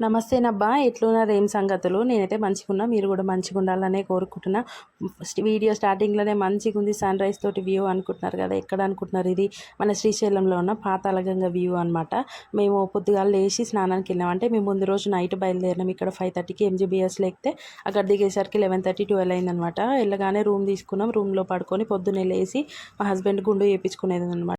నమస్తే నబ్బా ఎట్లున్నారు ఏం సంగతులు? నేనైతే మంచిగున్నా మీరు కూడా మంచిగా ఉండాలనే కోరుకుంటున్నా వీడియో స్టార్టింగ్లోనే మంచిగా ఉంది సన్ రైజ్ తోటి వ్యూ అనుకుంటున్నారు కదా ఎక్కడ అనుకుంటున్నారు ఇది? మన శ్రీశైలంలో ఉన్న పాతాళగంగ వ్యూ అనమాట మేము పొద్దుగాల లేచి స్నానానికి వెళ్ళాం. అంటే మేము ముందు రోజు నైట్ బయలుదేరినాం. ఇక్కడ ఫైవ్ థర్టీకి ఎంజీబీఎస్లో ఎక్కితే అక్కడ దిగేసరికి లెవెన్ థర్టీ ట్వెల్వ్ అయిందనమాట వెళ్ళగానే రూమ్ తీసుకున్నాం. రూమ్లో పడుకొని పొద్దున్నే లేచి మా హస్బెండ్ గుండు వేయించుకునేది అనమాట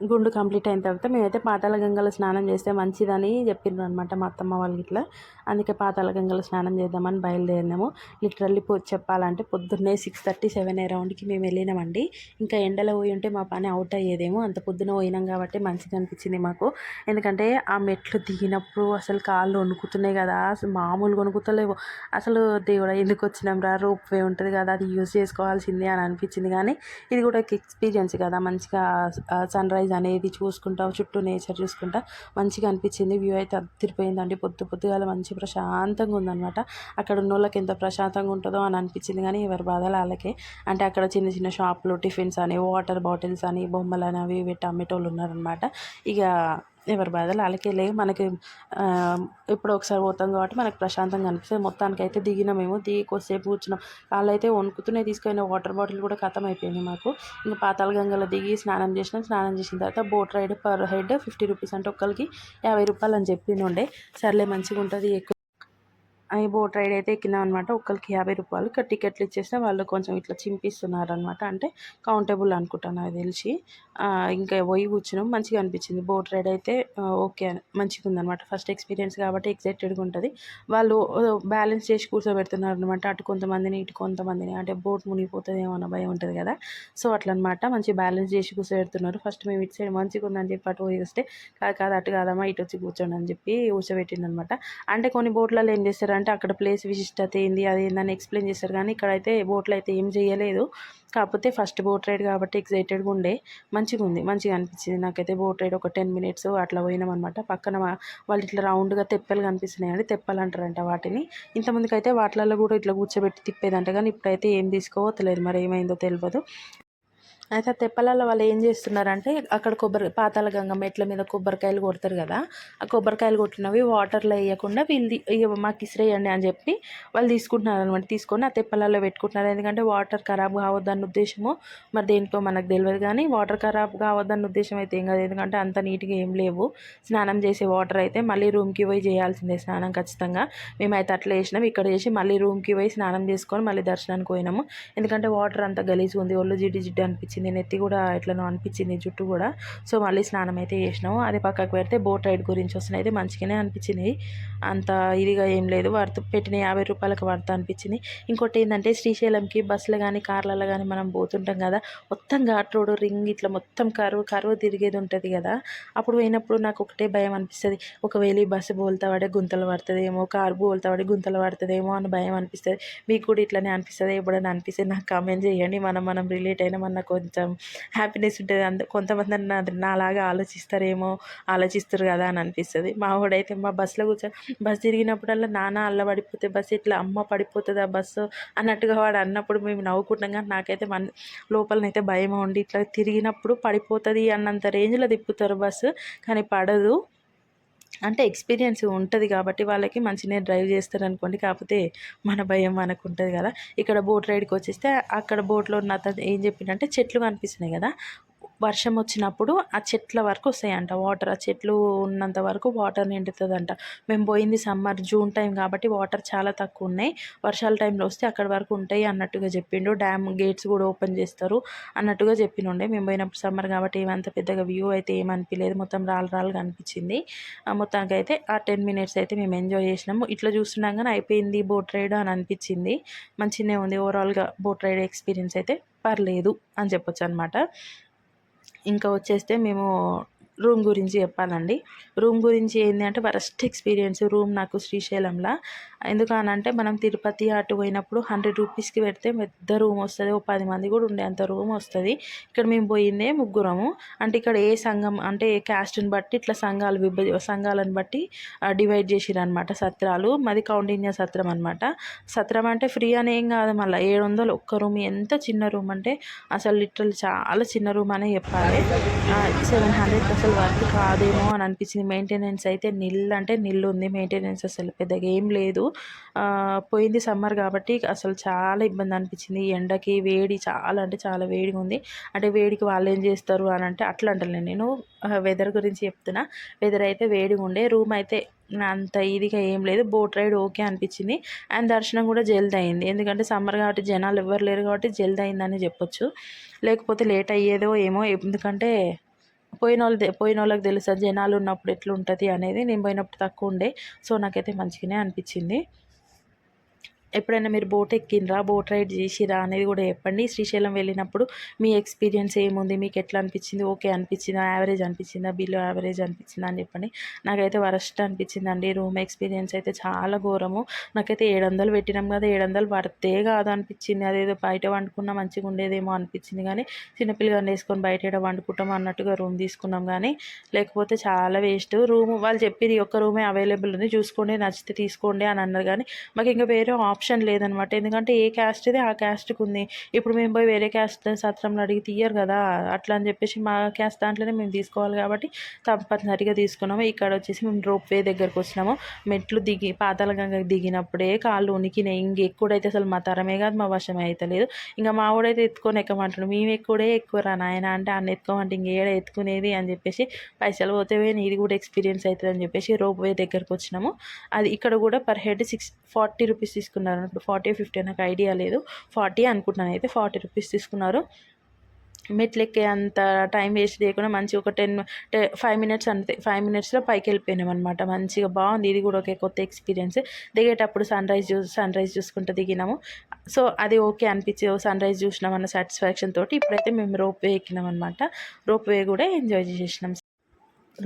గుండు కంప్లీట్ అయిన తర్వాత మేమైతే పాతాళ గంగలో స్నానం చేస్తే మంచిదని చెప్పిండ్రు అనమాట మా అత్తమ్మ వాళ్ళు ఇట్లా. అందుకే పాతాళ గంగలో స్నానం చేద్దామని బయలుదేరినాము. లిటరల్లీ చెప్పాలంటే పొద్దున్నే సిక్స్ థర్టీ సెవెన్ అరౌండ్కి మేము వెళ్ళినామండి. ఇంకా ఎండలో పోయి ఉంటే మా పని అవుట్ అయ్యేదేమో. అంత పొద్దున పోయినాం కాబట్టి మంచిగా అనిపించింది మాకు. ఎందుకంటే ఆ మెట్లు దిగినప్పుడు అసలు కాళ్ళు వణుకుతున్నాయి కదా. అసలు మామూలుగా వణుకుతలేవు. అసలు దేవుడా ఎందుకు వచ్చినాం రా? రోప్ వే ఉంటుంది కదా. అది యూజ్ చేసుకోవాల్సిందే అని అనిపించింది. కానీ ఇది కూడా ఒక ఎక్స్పీరియన్స్ కదా. మంచిగా సన్ రైజ్ అనేది చూసుకుంటా చుట్టూ నేచర్ చూసుకుంటా మంచిగా అనిపించింది. వ్యూ అయితే అదిరిపోయిందండి పొద్దు పొద్దుగాల మంచి ప్రశాంతంగా ఉందన్నమాట. అక్కడ ఉన్న వాళ్ళకి ఎంత ప్రశాంతంగా ఉంటుందో అని అనిపించింది. కానీ ఎవరి బాధలు వాళ్ళకే. అంటే అక్కడ చిన్న చిన్న షాపులు టిఫిన్స్ అని వాటర్ బాటిల్స్ అని బొమ్మలు అని అవి ఇవి అమ్మేటోళ్ళు ఉన్నారనమాట ఇక ఎవరి బాధలు వాళ్ళకే లేవు. మనకి ఎప్పుడో ఒకసారి పోతాం కాబట్టి మనకు ప్రశాంతంగా అనిపిస్తుంది. మొత్తానికి అయితే దిగినాం మేము. దిగి కొద్దిసేపు కూర్చున్నాం. వాళ్ళైతే అయితే వణుకుతూనే తీసుకున్న వాటర్ బాటిల్ కూడా ఖతం అయిపోయింది మాకు. ఇంకా పాతాళ గంగలో దిగి స్నానం చేసినాం. స్నానం చేసిన తర్వాత boat ride per head fifty rupees అంటే ఒక్కరికి యాభై రూపాయలు అని చెప్పిండే సర్లే మంచిగా ఉంటుంది ఎక్కువ ఈ బోట్ రైడ్ అయితే ఎక్కినాం అనమాట ఒక్కరికి యాభై రూపాయలు. ఇక టికెట్లు ఇచ్చేస్తే వాళ్ళు కొంచెం ఇట్లా చింపిస్తున్నారు అనమాట అంటే కౌంటబుల్ అనుకుంటాను నాకు తెలిసి. ఇంకా పోయి కూర్చున్నాం. మంచిగా అనిపించింది. బోట్ రైడ్ అయితే ఓకే మంచిగా ఉందనమాట ఫస్ట్ ఎక్స్పీరియన్స్ కాబట్టి ఎక్సైటెడ్గా ఉంటుంది. వాళ్ళు బ్యాలెన్స్ చేసి కూర్చోబెడుతున్నారు అనమాట అటు కొంతమందిని ఇటు కొంతమందిని. అంటే బోట్ మునిగిపోతుందేమో అన్న భయం ఉంటుంది కదా. సో అట్లా అనమాట మంచి బ్యాలెన్స్ చేసి కూర్చోబెడుతున్నారు. ఫస్ట్ మేము ఇటు సైడ్ మంచిగా ఉందని చెప్పి అటు పోయి వస్తే కాదు కాదు అటు కాదమ్మా ఇటు వచ్చి కూర్చోండి అని చెప్పి కూర్చోబెట్టింది అనమాట అంటే కొన్ని బోట్లలో ఏం చేస్తారు అంటే అక్కడ ప్లేస్ విశిష్టత ఏంది అది ఏందని ఎక్స్ప్లెయిన్ చేస్తారు కానీ ఇక్కడైతే బోట్లో అయితే ఏం చేయలేదు. కాకపోతే ఫస్ట్ బోట్ రైడ్ కాబట్టి ఎక్సైటెడ్గా ఉండే. మంచిగా ఉంది మంచిగా అనిపించింది. నాకైతే బోట్ రైడ్ ఒక టెన్ మినిట్స్ అట్లా పోయినామన్నమాట పక్కన వాళ్ళు ఇట్లా రౌండ్గా తెప్పలు కనిపిస్తున్నాయి అండి తెప్పలు అంటారంట వాటిని. ఇంతమందికి అయితే వాటిలలో కూడా ఇట్లా కూర్చోబెట్టి తిప్పేదంట. కానీ ఇప్పుడైతే ఏం తీసుకోవట్లేదు. మరి ఏమైందో తెలియదు అయితే ఆ తెప్పలలో వాళ్ళు ఏం చేస్తున్నారంటే అక్కడ కొబ్బరి పాతాల గంగ మెట్ల మీద కొబ్బరికాయలు కొడతారు కదా ఆ కొబ్బరికాయలు కొట్టినవి వాటర్లో వేయకుండా వీళ్ళు మాకు ఇసిరేయండి అని చెప్పి వాళ్ళు తీసుకుంటున్నారు అనమాట తీసుకొని ఆ తెప్పలలో పెట్టుకుంటున్నారు. ఎందుకంటే వాటర్ ఖరాబ్ కావద్దన్న ఉద్దేశము మరి దేనికో మనకు తెలియదు కానీ వాటర్ ఖరాబ్ కావద్దన్న ఉద్దేశం అయితే ఏం కాదు. ఎందుకంటే అంత నీట్గా ఏం లేవు. స్నానం చేసే వాటర్ అయితే మళ్ళీ రూమ్కి పోయి చేయాల్సిందే స్నానం ఖచ్చితంగా. మేమైతే అట్లా చేసినాం ఇక్కడ చేసి మళ్ళీ రూమ్కి పోయి స్నానం చేసుకొని మళ్ళీ దర్శనానికి పోయినాము. ఎందుకంటే వాటర్ అంతా గలీజ్గా ఉంది ఒళ్ళు జిడ్డు జిడ్డు అనిపించింది. అనిపించింది. నెత్తి కూడా ఎట్లనో అనిపించింది జుట్టు కూడా. సో మళ్ళీ స్నానం అయితే చేసినాము. అది పక్కకు పెడితే బోట్ రైడ్ గురించి వస్తున్నాయి అయితే మంచిగానే అనిపించింది. అంత ఇదిగా ఏం లేదు. వర్త్ పెట్టిన యాభై రూపాయలకు వర్త అనిపించింది. ఇంకోటి ఏంటంటే శ్రీశైలంకి బస్సులు కానీ కార్లలో కానీ మనం పోతుంటాం కదా. మొత్తం ఘాట్ రోడ్ రింగ్ ఇట్లా మొత్తం కరువు కరువు తిరిగేది ఉంటుంది కదా. అప్పుడు పోయినప్పుడు నాకు ఒకటే భయం అనిపిస్తుంది. ఒకవేళ ఈ బస్సు బోల్తా పడే గుంతలు పడుతుందేమో కారు బోల్తా పడి గుంతలు పడుతుందేమో అని భయం అనిపిస్తుంది. మీకు కూడా ఇట్లనే అనిపిస్తుంది? ఎప్పుడైనా అనిపిస్తుంది నాకు కామెంట్ చేయండి. మనం మనం రిలేట్ అయినా మన కొంచెం హ్యాపీనెస్ ఉంటుంది. అంత కొంతమంది నా నాలాగా ఆలోచిస్తారేమో ఆలోచిస్తారు కదా అని అనిపిస్తుంది. మా వాడైతే మా బస్సులో కూర్చొని బస్సు తిరిగినప్పుడల్లా నాన్న అల్ల పడిపోతే బస్సు ఇట్లా అమ్మ పడిపోతుంది ఆ బస్సు అన్నట్టుగా వాడు అన్నప్పుడు మేము నవ్వుకుంటాం. కానీ నాకైతే మన లోపలనైతే భయం ఉండి ఇట్లా తిరిగినప్పుడు పడిపోతుంది అన్నంత రేంజ్లో తిప్పుతారు బస్సు. కానీ పడదు. అంటే ఎక్స్పీరియన్స్ ఉంటుంది కాబట్టి వాళ్ళకి మంచిగా డ్రైవ్ చేస్తారు అనుకోండి కాకపోతే మన భయం మనకు ఉంటుంది కదా. ఇక్కడ బోట్ రైడ్కి వచ్చేస్తే అక్కడ బోట్లో ఉన్న అతను ఏం చెప్పిండంటే చెట్లు కనిపిస్తున్నాయి కదా వర్షం వచ్చినప్పుడు ఆ చెట్ల వరకు వస్తాయంట. వాటర్ ఆ చెట్లు ఉన్నంత వరకు వాటర్ నిండుతుందంట. మేము పోయింది సమ్మర్ జూన్ టైం కాబట్టి వాటర్ చాలా తక్కువ ఉన్నాయి. వర్షాల టైంలో వస్తే అక్కడ వరకు ఉంటాయి అన్నట్టుగా చెప్పిండు. డ్యామ్ గేట్స్ కూడా ఓపెన్ చేస్తారు అన్నట్టుగా చెప్పినుండే. మేము పోయినప్పుడు సమ్మర్ కాబట్టి ఏమంత పెద్దగా వ్యూ అయితే ఏమనిపించలేదు మొత్తం రాళ్ళు రాళ్ళుగా అనిపించింది. మొత్తానికి అయితే ఆ టెన్ మినిట్స్ అయితే మేము ఎంజాయ్ చేసినాము. ఇట్లా చూస్తున్నాగానే అయిపోయింది బోట్ రైడ్ అని అనిపించింది. మంచిగానే ఉంది. ఓవరాల్గా బోట్ రైడ్ ఎక్స్పీరియన్స్ అయితే పర్లేదు అని చెప్పొచ్చు అనమాట ఇంకా వచ్చేస్తే మేము రూమ్ గురించి చెప్పాలండి రూమ్ గురించి ఏంటి అంటే వరస్ట్ ఎక్స్పీరియన్స్ రూమ్ నాకు శ్రీశైలంలో. ఎందుకనంటే మనం తిరుపతి అటు పోయినప్పుడు హండ్రెడ్ రూపీస్కి పెడితే పెద్ద రూమ్ వస్తుంది. ఓ పది మంది కూడా ఉండే అంత రూమ్ వస్తుంది. ఇక్కడ మేము పోయిందే ముగ్గురము. అంటే ఇక్కడ ఏ సంఘం అంటే ఏ క్యాస్ట్ని బట్టి ఇట్లా సంఘాలు విభజ సంఘాలను బట్టి డివైడ్ చేసిరనమాట సత్రాలు. మాది కౌండిన్య సత్రం అనమాట సత్రం అంటే ఫ్రీ అని ఏం కాదు మళ్ళీ. ఏడు వందలు ఒక్క రూమ్. ఎంత చిన్న రూమ్ అంటే అసలు లిటరల్ చాలా చిన్న రూమ్ అనే చెప్పాలి. సెవెన్ హండ్రెడ్ అసలు వర్క్ కాదేమో అని అనిపించింది. మెయింటెనెన్స్ అయితే నిల్ అంటే నిల్లు ఉంది. మెయింటెనెన్స్ అసలు పెద్దగా ఏం లేదు. పోయింది సమ్మర్ కాబట్టి అసలు చాలా ఇబ్బంది అనిపించింది. ఈ ఎండకి వేడి చాలా అంటే చాలా వేడిగా ఉంది. అంటే వేడికి వాళ్ళు ఏం చేస్తారు అని అంటే అట్లా అంటలే నేను. వెదర్ గురించి చెప్తున్నా. వెదర్ అయితే వేడిగా ఉండే. రూమ్ అయితే అంత ఇదిగా ఏం లేదు. బోట్ రైడ్ ఓకే అనిపించింది. అండ్ దర్శనం కూడా జల్ది అయింది. ఎందుకంటే సమ్మర్ కాబట్టి జనాలు ఎవ్వరు లేరు కాబట్టి జల్ది అయిందని చెప్పొచ్చు. లేకపోతే లేట్ అయ్యేదో ఏమో. ఎందుకంటే పోయిన వాళ్ళు పోయిన వాళ్ళకి తెలుసా జనాలు ఉన్నప్పుడు ఎట్లుంటుంది అనేది నేను పోయినప్పుడు తక్కువ ఉండే సో నాకైతే మంచిగానే అనిపించింది. ఎప్పుడైనా మీరు బోట్ ఎక్కినరా బోట్ రైడ్ చేసిరా అనేది కూడా చెప్పండి. శ్రీశైలం వెళ్ళినప్పుడు మీ ఎక్స్పీరియన్స్ ఏముంది? మీకు ఎట్లా అనిపించింది? ఓకే అనిపించిందా? యావరేజ్ అనిపించిందా? బిలో యావరేజ్ అనిపించిందా అని చెప్పండి. నాకైతే వరస్ట్ అనిపించింది అండి రూమ్ ఎక్స్పీరియన్స్ అయితే చాలా ఘోరము. నాకైతే ఏడు వందలు పెట్టినాం కదా ఏడు వందలు పడితే కాదు అనిపించింది అదేదో బయట వండుకున్నా మంచిగా ఉండేదేమో అనిపించింది కానీ చిన్నపిల్లగాన్ని వేసుకొని బయట ఏడ వండుకుంటాం అన్నట్టుగా రూమ్ తీసుకున్నాం కానీ లేకపోతే చాలా వేస్ట్. రూమ్ వాళ్ళు చెప్పేది ఒక్క రూమే అవైలబుల్ ఉంది. చూసుకోండి నచ్చితే తీసుకోండి అని అన్నారు కానీ మాకు ఇంకా వేరే ఆప్షన్ ఆప్షన్ లేదనమాట. ఎందుకంటే ఏ క్యాస్ట్ క్యాస్ట్ది ఆ క్యాస్ట్కి ఉంది ఇప్పుడు మేము పోయి వేరే క్యాస్ట్ సత్రంలో అడిగి తీయరు కదా అట్లా అని చెప్పేసి మా క్యాస్ట్ దాంట్లోనే మేము తీసుకోవాలి కాబట్టి తప్పనిసరిగా తీసుకున్నాము. ఇక్కడ వచ్చేసి మేము రోప్ వే దగ్గరకు వచ్చినాము. మెట్లు దిగి పాతాల గంగ దిగినప్పుడే కాళ్ళు ఉనికినాయి. ఇంక ఎక్కువైతే అసలు మా తరమే కాదు మా వశమే అయితే లేదు ఇంకా మా వాడైతే ఎత్తుకొని ఎక్కమంటాడు మేము ఎక్కువడే ఎక్కువ రా నాయన? అంటే అన్న ఎత్తుకోమంటే ఇంకేడ ఎత్తుకునేది? అని చెప్పేసి పైసలు పోతే ఇది కూడా ఎక్స్పీరియన్స్ అవుతుంది అని చెప్పేసి రోప్ వే దగ్గరకు వచ్చినాము. అది ఇక్కడ కూడా per head six forty rupees తీసుకున్నాం. తీసుకున్నారు. ఇప్పుడు ఫార్టీ ఫిఫ్టీ నాకు ఐడియా లేదు. ఫార్టీ అనుకుంటున్నాను. అయితే ఫార్టీ రూపీస్ తీసుకున్నారు. మెట్లు ఎక్కే అంత టైం వేస్ట్ చేయకుండా మంచిగా ఒక టెన్ ఫైవ్ మినిట్స్ అంతే ఫైవ్ మినిట్స్లో పైకి వెళ్ళిపోయినాం అనమాట మంచిగా బాగుంది. ఇది కూడా ఒక కొత్త ఎక్స్పీరియన్స్. దిగేటప్పుడు సన్ రైజ్ చూ సన్ రైజ్ చూసుకుంటూ దిగినాము. సో అది ఓకే అనిపించే సన్ రైజ్ చూసినామన్న సాటిస్ఫాక్షన్ తోటి ఇప్పుడైతే మేము రోప్ వే ఎక్కినాం అనమాట రోప్ వే కూడా ఎంజాయ్ చేసినాం.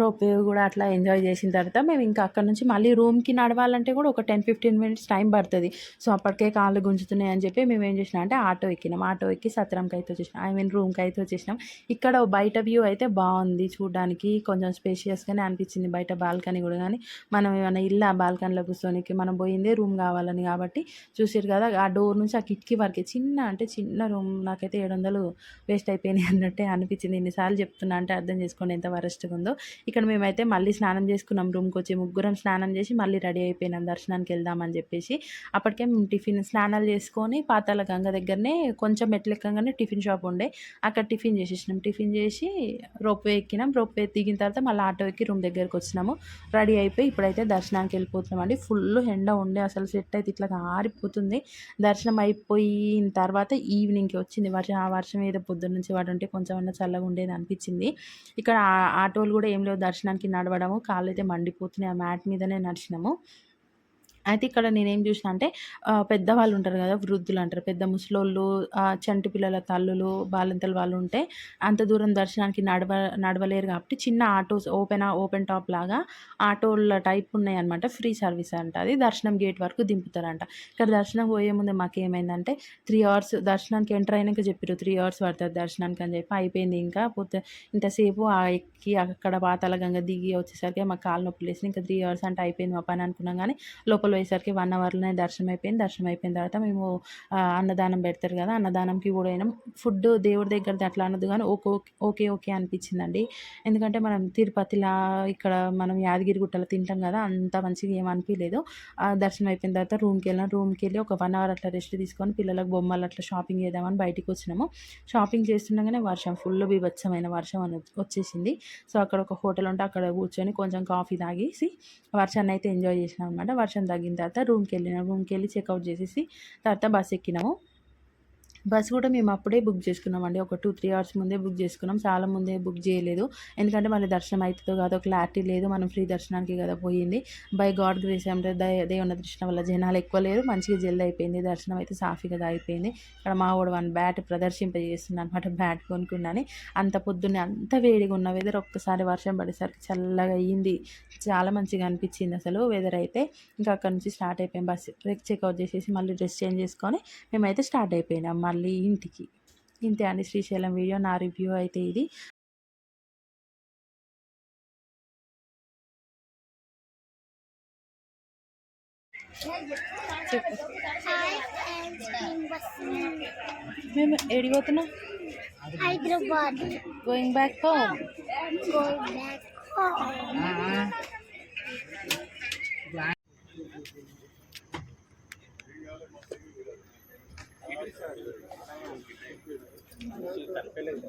రోప్ కూడా అట్లా ఎంజాయ్ చేసిన తర్వాత మేము ఇంకా అక్కడ నుంచి మళ్ళీ రూమ్కి నడవాలంటే కూడా ఒక టెన్ ఫిఫ్టీన్ మినిట్స్ టైం పడుతుంది. సో అప్పటికే కాళ్ళు గుంజుతున్నాయి అని చెప్పి మేము ఏం చేసినాం అంటే ఆటో ఎక్కినాం. ఆటో ఎక్కి సత్రంకి అయితే వచ్చేసినాం. ఐ మీన్ రూమ్కి అయితే వచ్చేసినాం. ఇక్కడ బయట వ్యూ అయితే బాగుంది చూడడానికి. కొంచెం స్పేషియస్గానే అనిపించింది బయట బాల్కనీ కూడా. కానీ మనం ఏమైనా ఇల్లు ఆ బాల్కనీలో కూర్చోనికి మనం పోయిందే రూమ్ కావాలని కాబట్టి చూసారు కదా ఆ డోర్ నుంచి ఆ కిటికీ వరకే చిన్న అంటే చిన్న రూమ్ నాకైతే ఏడు వందలు వేస్ట్ అయిపోయినాయి అన్నట్టే అనిపించింది. ఎన్నిసార్లు చెప్తున్నా అంటే అర్థం చేసుకోండి ఎంత వరస్ట్గా ఉందో. ఇక్కడ మేమైతే మళ్ళీ స్నానం చేసుకున్నాం రూమ్కి వచ్చి ముగ్గురం స్నానం చేసి మళ్ళీ రెడీ అయిపోయినాం. దర్శనానికి వెళ్దామని చెప్పేసి. అప్పటికే మేము టిఫిన్ స్నానాలు చేసుకొని పాతాల గంగ దగ్గరనే కొంచెం ఎట్లెక్కగానే టిఫిన్ షాప్ ఉండే. అక్కడ టిఫిన్ చేసేసినాం. టిఫిన్ చేసి రోప్వే ఎక్కినాం. రోప్వే దిగిన తర్వాత మళ్ళీ ఆటో ఎక్కి రూమ్ దగ్గరికి వచ్చినాము. రెడీ అయిపోయి ఇప్పుడైతే దర్శనానికి వెళ్ళిపోతున్నాం అండి. ఫుల్ ఎండ ఉండే. అసలు సెట్ అయితే ఇట్లా ఆరిపోతుంది. దర్శనం అయిపోయిన తర్వాత ఈవినింగ్కి వచ్చింది. వర్షం ఆ వర్షం ఏదో పొద్దున్న నుంచి వాటి ఉంటే కొంచెం అన్న చల్లగా ఉండేది అనిపించింది. ఇక్కడ ఆటోలు కూడా ఏం దర్శనానికి నడవడము కాళ్ళు అయితే మండిపోతున్నాయి. ఆ మ్యాట్ మీదనే నడిచినాము. అయితే ఇక్కడ నేనేం చూసిన అంటే పెద్దవాళ్ళు ఉంటారు కదా వృద్ధులు అంటారు. పెద్ద ముసలోళ్ళు చంటి పిల్లల తల్లులు బాలింతలు వాళ్ళు ఉంటే అంత దూరం దర్శనానికి నడవ నడవలేరు కాబట్టి చిన్న ఆటోస్ ఓపెన్ ఓపెన్ టాప్ లాగా ఆటోల టైప్ ఉన్నాయన్నమాట. ఫ్రీ సర్వీస్ అంట అది. దర్శనం గేట్ వరకు దింపుతారంట. ఇక్కడ దర్శనం పోయే ముందు మాకు ఏమైందంటే త్రీ అవర్స్ దర్శనానికి ఎంటర్ అయినాక చెప్పారు త్రీ అవర్స్ పడుతుంది దర్శనానికి అని చెప్పి. అయిపోయింది ఇంకా. పోతే ఇంతసేపు ఎక్కి అక్కడ పాతాల గంగ దిగి వచ్చేసరికి మాకు కాలు నొప్పి లేసి ఇంకా త్రీ అవర్స్ అంటే అయిపోయింది మా పని అనుకున్నాం కానీ లోపల పోయేసరికి వన్ అవర్లోనే దర్శనం అయిపోయింది దర్శనం అయిపోయిన తర్వాత మేము అన్నదానం పెడతారు కదా అన్నదానంకి కూడా అయినాం ఫుడ్ దేవుడి దగ్గరది అట్లా అన్నది కానీ ఓకే ఓకే ఓకే అనిపించిందండి. ఎందుకంటే మనం తిరుపతిలా ఇక్కడ మనం యాదగిరి గుట్టలో తింటాం కదా అంత మంచిగా ఏం అనిపించలేదు. దర్శనం అయిపోయిన తర్వాత రూమ్కి వెళ్ళాం రూమ్కి వెళ్ళి ఒక వన్ అవర్ అట్లా రెస్ట్ తీసుకొని పిల్లలకు బొమ్మలు అట్లా షాపింగ్ చేద్దామని బయటికి వచ్చినాము. షాపింగ్ చేస్తుండగానే వర్షం ఫుల్ బీభత్సమైన వర్షం అని వచ్చేసింది. సో అక్కడ ఒక హోటల్ ఉంటే అక్కడ కూర్చొని కొంచెం కాఫీ తాగేసి వర్షాన్ని అయితే ఎంజాయ్ చేసినాం అనమాట వర్షం తగ్గి తగ్గిన తర్వాత రూమ్కి వెళ్ళినాం రూమ్కి వెళ్ళి చెక్అవుట్ చేసేసి తర్వాత బస్ ఎక్కినాము. బస్ కూడా మేము అప్పుడే బుక్ చేసుకున్నామండి. ఒక టూ త్రీ అవర్స్ ముందే బుక్ చేసుకున్నాం. చాలా ముందే బుక్ చేయలేదు. ఎందుకంటే మళ్ళీ దర్శనం అవుతుందో కాదో క్లారిటీ లేదు. మనం ఫ్రీ దర్శనానికి కదా పోయింది. బై గాడ్ గ్రేస్ అంటే దేవుని దృష్టి వల్ల జనాలు ఎక్కువ లేరు. మంచిగా జల్ది అయిపోయింది. దర్శనం అయితే సాఫీగా అయిపోయింది. ఇక్కడ మా వాడు వన్ బ్యాట్ ప్రదర్శింపజేస్తుంది అనమాట బ్యాట్ కొనుక్కున్నాని అంత పొద్దున్నే అంత వేడిగా ఉన్న వెదర్ ఒక్కసారి వర్షం పడేసరికి చల్లగా అయ్యింది చాలా మంచిగా అనిపించింది అసలు వెదర్ అయితే. ఇంకా అక్కడ నుంచి స్టార్ట్ అయిపోయాం. బస్ చెక్అవుట్ చేసేసి మళ్ళీ డ్రెస్ చేంజ్ చేసుకొని మేమైతే స్టార్ట్ అయిపోయినాం. మళ్ళీ ఇంటికి. ఇంతే అండి శ్రీశైలం వీడియో. నా రివ్యూ అయితే ఇది. మేము ఎడిపోతున్నాం Hyderabad. Going back home Going back చనిపోలేదు